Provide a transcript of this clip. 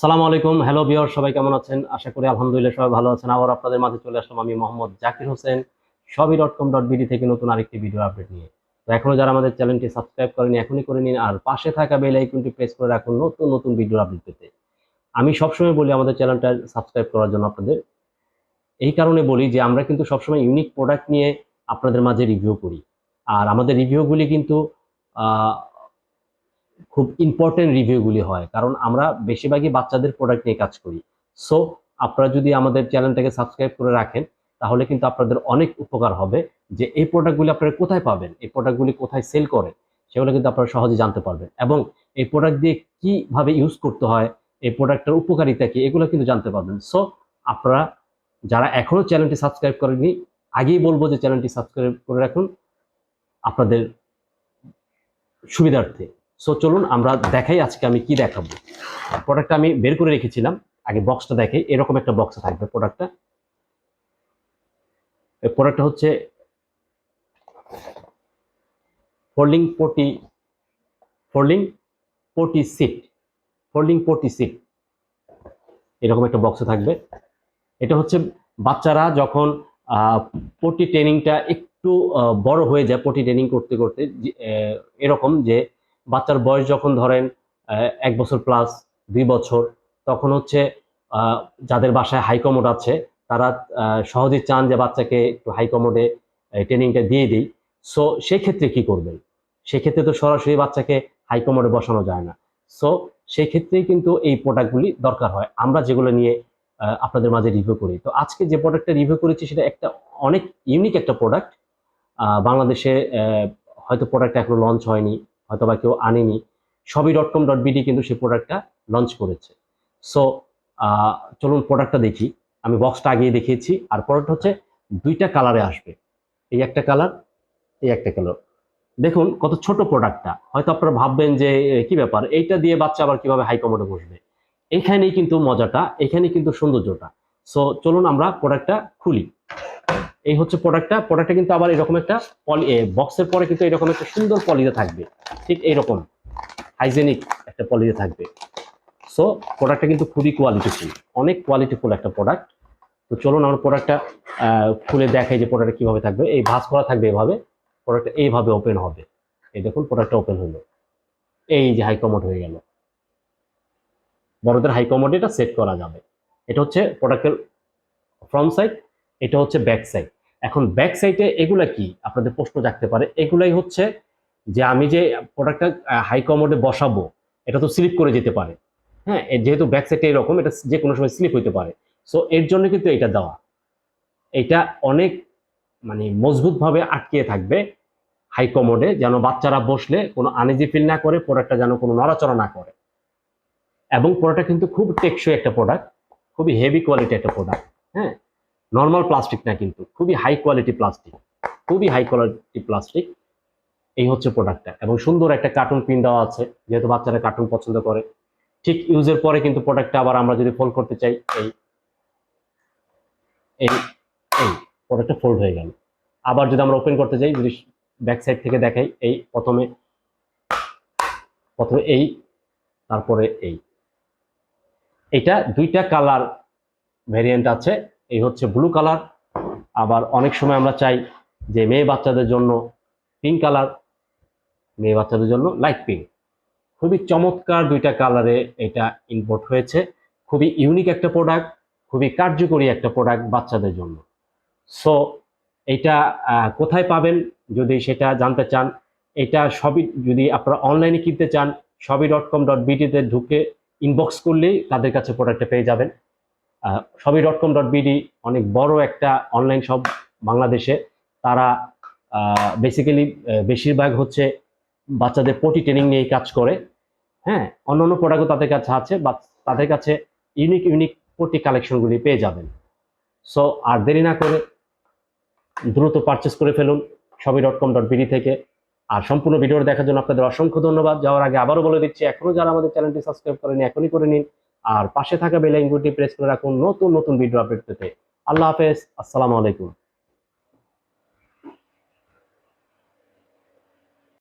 সালাম আলাইকুম। হ্যালো বিয়র সবাই কেমন আছেন? আশা করি আলহামদুলিল্লাহ সবাই ভালো আছেন। আবার আপনাদের মাঝে চলে আসলাম আমি মোহাম্মদ জাকির হোসেন, সবই ডট কম ডট বিডি থেকে নতুন আরেকটি ভিডিও আপডেট নিয়ে। তো এখনও যারা আমাদের চ্যানেলটি সাবস্ক্রাইব করেনি, এখনই করে নিন আর পাশে থাকা বেল আইকনটি প্রেস করে রাখুন নতুন নতুন ভিডিও আপডেট পেতে। আমি সবসময় বলি আমাদের চ্যানেলটা সাবস্ক্রাইব করার জন্য আপনাদের। এই কারণে বলি যে আমরা কিন্তু সবসময় ইউনিক প্রোডাক্ট নিয়ে আপনাদের মাঝে রিভিউ করি। আর আমাদের রিভিউগুলি কিন্তু খুব ইম্পর্টেন্ট রিভিউগুলি হয়। কারণ আমরা বেশিরভাগই বাচ্চাদের প্রোডাক্ট নিয়ে কাজ করি। সো আপনারা যদি আমাদের চ্যানেলটাকে সাবস্ক্রাইব করে রাখেন, তাহলে কিন্তু আপনাদের অনেক উপকার হবে যে এই প্রোডাক্টগুলি আপনারা কোথায় পাবেন, এই প্রোডাক্টগুলি কোথায় সেল করে সেগুলো কিন্তু আপনারা সহজে জানতে পারবেন। এবং এই প্রোডাক্ট দিয়ে কীভাবে ইউজ করতে হয়, এই প্রোডাক্টের উপকারিতা কি, এগুলো কিন্তু জানতে পারবেন। সো আপনারা যারা এখনও চ্যানেলটি সাবস্ক্রাইব করেননি, আগেই বলব যে চ্যানেলটি সাবস্ক্রাইব করে রাখুন। আপনাদের সুবিধার্থে। সো চলুন আমরা দেখাই আজকে আমি কি দেখাবো। প্রোডাক্টটা আমি বের করে রেখেছিলাম। আগে বক্সটা দেখে এরকম একটা বক্সে থাকবে প্রোডাক্টটা এই প্রোডাক্টটা হচ্ছে folding potty folding potty seat folding potty seat এরকম একটা বক্সে থাকবে। এটা হচ্ছে বাচ্চারা যখন পটি ট্রেনিংটা একটু বড় হয়ে যায়, পটি ট্রেনিং করতে করতে এরকম যে বাচ্চার বয়স যখন ধরেন এক বছর প্লাস দুই বছর, তখন হচ্ছে যাদের বাসায় হাই কমোড আছে, তারা সহজেই চান যে বাচ্চাকে একটু হাই কমোডে ট্রেনিংটা দিয়ে দিই। সো সেক্ষেত্রে কি করবেন? সেক্ষেত্রে তো সরাসরি বাচ্চাকে হাই কমোডে বসানো যায় না। সো সেক্ষেত্রেই কিন্তু এই প্রোডাক্টগুলি দরকার হয়। আমরা যেগুলো নিয়ে আপনাদের মাঝে রিভিউ করি। তো আজকে যে প্রোডাক্টটা রিভিউ করেছি, সেটা একটা অনেক ইউনিক একটা প্রোডাক্ট বাংলাদেশে হয়তো প্রোডাক্টটা এখনও লঞ্চ হয়নি। হয়তো বা কেউ আনেনি, সবই ডট কম ডট বিডি কিন্তু সেই প্রোডাক্টটা লঞ্চ করেছে। সো চলুন প্রোডাক্টটা দেখি। আমি বক্সটা আগেই দেখিয়েছি। আর প্রোডাক্ট হচ্ছে দুইটা কালারে আসবে। এই একটা কালার এই একটা কালার দেখুন কত ছোট প্রোডাক্টটা হয়তো আপনারা ভাববেন যে কি ব্যাপার? এইটা দিয়ে বাচ্চা আবার কীভাবে হাই কমোডে বসবে? এইখানেই কিন্তু মজাটা, এখানেই কিন্তু সৌন্দর্যটা। সো চলুন আমরা প্রোডাক্টটা খুলি। এই হচ্ছে প্রোডাক্টটা প্রোডাক্টটা কিন্তু আবার এরকম একটা পলি বক্সের পরে কিন্তু এরকম একটা সুন্দর পলিতে থাকবে। ঠিক এইরকম হাইজেনিক একটা পলিতে থাকবে। সো প্রোডাক্টটা কিন্তু খুবই কোয়ালিটিফুল অনেক কোয়ালিটিফুল একটা প্রোডাক্ট তো চলুন আমরা প্রোডাক্টটা খুলে দেখাই যে প্রোডাক্টটা কীভাবে থাকবে। এই ভাঁজ করা থাকবে এভাবে। প্রোডাক্টটা এইভাবে ওপেন হবে। এই দেখুন প্রোডাক্টটা ওপেন হলো। এই যে হাই কমোড হয়ে গেল। বড়দের হাই কমোড এটা সেট করা যাবে। এটা হচ্ছে প্রোডাক্টের ফ্রন্ট সাইড এটা হচ্ছে ব্যাক সাইড এখন ব্যাক সাইডে এগুলা কি? আপনাদের প্রশ্ন জাগতে পারে। এগুলাই হচ্ছে যে আমি যে প্রোডাক্টটা হাই কমোডে বসাবো, এটা তো স্লিপ করে যেতে পারে। হ্যাঁ যেহেতু ব্যাক সাইডটা এরকম, এটা যে কোনো সময় স্লিপ হইতে পারে। সো এর জন্য কিন্তু এটা দেওয়া। এটা অনেক মানে মজবুতভাবে আটকিয়ে থাকবে হাই কমোডে যেন বাচ্চারা বসলে কোনো আনেজি ফিল না করে প্রোডাক্টটা যেন কোনো নড়াচড়া না করে। এবং প্রোডাক্টটা কিন্তু খুব টেকসই একটা প্রোডাক্ট খুবই হেভি কোয়ালিটি একটা প্রোডাক্ট হ্যাঁ। নর্মাল প্লাস্টিক না কিন্তু, খুবই হাই কোয়ালিটি প্লাস্টিক খুবই হাই কোয়ালিটি প্লাস্টিক এই হচ্ছে প্রোডাক্টটা এবং সুন্দর একটা কার্টুন পিন দেওয়া আছে, যেহেতু বাচ্চারা কার্টুন পছন্দ করে। ঠিক ইউজের পরে কিন্তু প্রোডাক্টটা আবার আমরা যদি ফোল্ড করতে চাই, এই এই এই প্রোডাক্টটা ফোল্ড হয়ে গেল। আবার যদি আমরা ওপেন করতে চাই যদি ব্যাক সাইড থেকে দেখাই, এই প্রথমে প্রথমে এই, তারপরে এই। এটা দুইটা কালার ভেরিয়েন্ট আছে এই হচ্ছে ব্লু কালার আবার অনেক সময় আমরা চাই যে মেয়ে বাচ্চাদের জন্য পিঙ্ক কালার মেয়ে বাচ্চাদের জন্য লাইট পিঙ্ক খুবই চমৎকার দুইটা কালারে এটা ইম্পোর্ট হয়েছে। খুবই ইউনিক একটা প্রোডাক্ট খুবই কার্যকরী একটা প্রোডাক্ট বাচ্চাদের জন্য। সো এটা কোথায় পাবেন যদি সেটা জানতে চান, এটা সবই যদি আপনারা অনলাইনে কিনতে চান, সবই ডট কম ডট বিডিতে ঢুকে ইনবক্স করলেই তাদের কাছে প্রোডাক্টটা পেয়ে যাবেন। সবই ডট কম ডট বিডি অনেক বড় একটা অনলাইন সব বাংলাদেশে। তারা বেসিক্যালি বেশিরভাগ হচ্ছে বাচ্চাদের পটি ট্রেনিং নিয়ে কাজ করে। হ্যাঁ অন্য অন্য প্রোডাক্টও তাদের কাছে আছে বা তাদের কাছে ইউনিক ইউনিক পটি কালেকশনগুলি পেয়ে যাবেন। সো আর দেরি না করে দ্রুত পারচেস করে ফেলুন সবই ডট কম ডট বিডি থেকে। আর সম্পূর্ণ ভিডিও দেখার জন্য আপনাদের অসংখ্য ধন্যবাদ। যাওয়ার আগে আবারও বলে দিচ্ছি এখনও যারা আমাদের চ্যানেলটি সাবস্ক্রাইব করেনি এখনই করে নিন। আর পাশে থাকা বেল আইকনটি প্রেস করে রাখুন নতুন নতুন ভিডিও আপডেট পেতে। আল্লাহ হাফেজ। আসসালামু আলাইকুম।